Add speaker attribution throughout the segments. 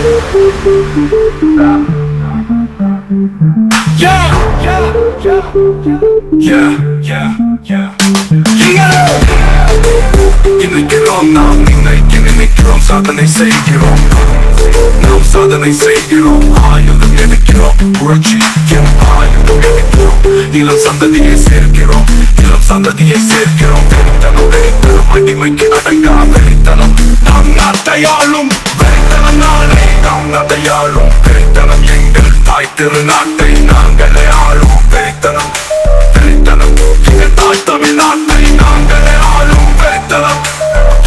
Speaker 1: Yeah, நாம் நினைக்க நினைக்கிறோம் சாதனை செய்கிறோம் நாம் சாதனை செய்கிறோம் ஆயுதம் எடுக்கிறோம் புரட்சி என் ஆயுதம் எடுக்கிறோம் இளம் சந்ததியை சேர்க்கிறோம் இளம் சந்ததியை சேர்க்கிறோம் வெறித்தனம் வெறித்தனம் அடிமைக்கு அடங்கா வெறித்தனம் நாம் நாட்டையாளும் வெறித்தனம் திருநாட்டை நாங்களே ஆளும் வெறித்தனம் வெறித்தனம் எங்கள் தாய் தமிழ்நாட்டை நாங்களே ஆளும் வெறித்தனம்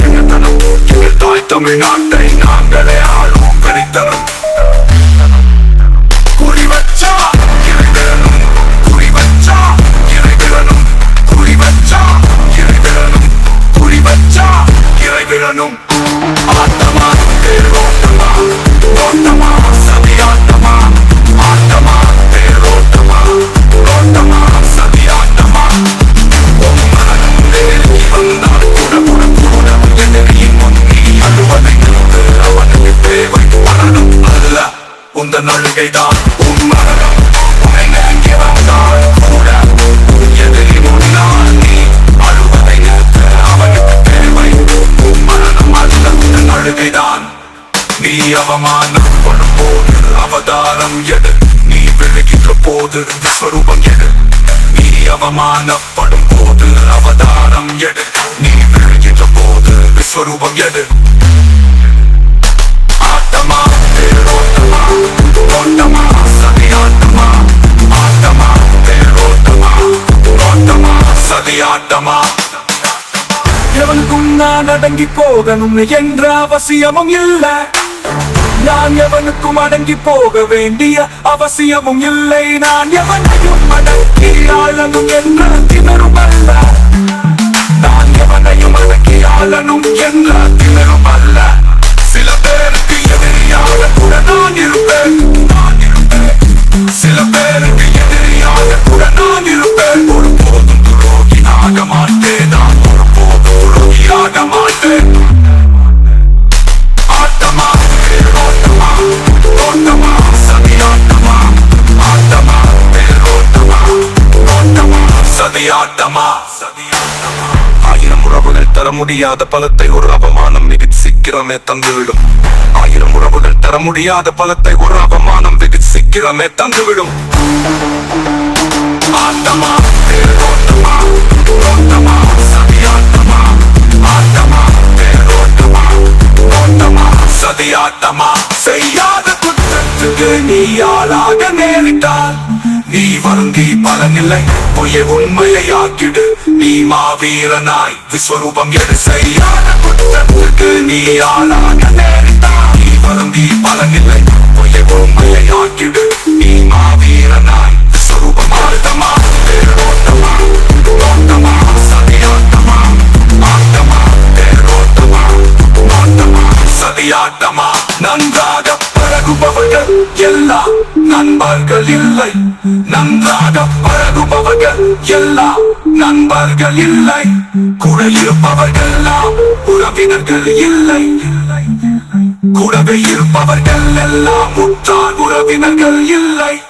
Speaker 1: எங்கத்தனம் எங்கள் தாய் தமிழ்நாட்டை நாங்களே ஆளும் வெறித்தனம் குறி உந்த நழுகைதான் தான் மரணம் உன்னை நெருங்கி வந்தால் கூட எதிரி முன்னால் நீ அழுவதை நிறுத்து அவனுக்கு தேவை. உன் மரணம் அல்ல உந்த நழுகைதான் நீ அவமானப்படும் போது அவதாரம் எடு. நீ விழுகின்ற போது விஸ்வரூபம் எடு. நீ அவமானப்படும் போது அவதாரம் எடு. நீ விழுகின்ற போது விஸ்வரூபம் எடு. சதியாட்டமா எவனுக்கும் நான் அடங்கி போகணும் என்ற அவசியமும் இல்ல. நான் எவனுக்கும் அடங்கி போக வேண்டிய அவசியமும் இல்லை. நான் எவனையும் அடக்கி ஆளணும் என்ற திணறும் அல்ல. நான் எவனையும் அடக்கி ஆளணும் என்ற சதியாட்டமா சதியாட்டமா ஆயிரம் உறவுகள் தர முடியாத பலத்தை ஒரு அவமானம் மிக சீக்கிரமே தந்துவிடும். ஆயிரம் உறவுகள் தர முடியாத பலத்தை ஒரு அவமானம் வெகு சீக்கிரமே தந்துவிடும். ஆட்டமா தேரோட்டமா ஓட்டமா சதியாட்டமா ஆட்டமா தேரோட்டமா ஓட்டமா சதியாட்டமா செய்யாத குற்றத்துக்கு நீ ஆளாக நேரிட்டால் நீ வருந்தி பலனில்லை. பொய்ய உண்மையை ஆக்கிடு. நீ மாவீரனாய். விஸ்வரூபம் எடு சரியான குற்றத்திற்கு நீ ஆளாக நேரிட்டால் நீ வருந்தி பலனில்லை. பொய்ய உண்மையை ஆக்கிடு. நீ மாவீரனாய். விஸ்வரூபம் ஆட்டமா எல்லா நண்பர்கள் இல்லை. நன்றாக பழகுபவர்கள் எல்லா நண்பர்கள் இல்லை. கூட உறவினர்கள் இல்லை. கூடவே இருப்பவர்கள் எல்லாம் முற்றார் உறவினர்கள் இல்லை.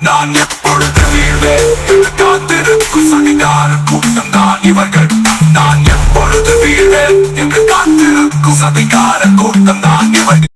Speaker 1: நான் எப்பொழுது வீழ்வேன்? காத்திருக்கும் சனிதார கூட்டம் தான் இவர்கள். நான் எப்பொழுது வீழ்வேன்? என்று காத்திருக்கும் சதிகார கூட்டம் தான் இவர்கள்.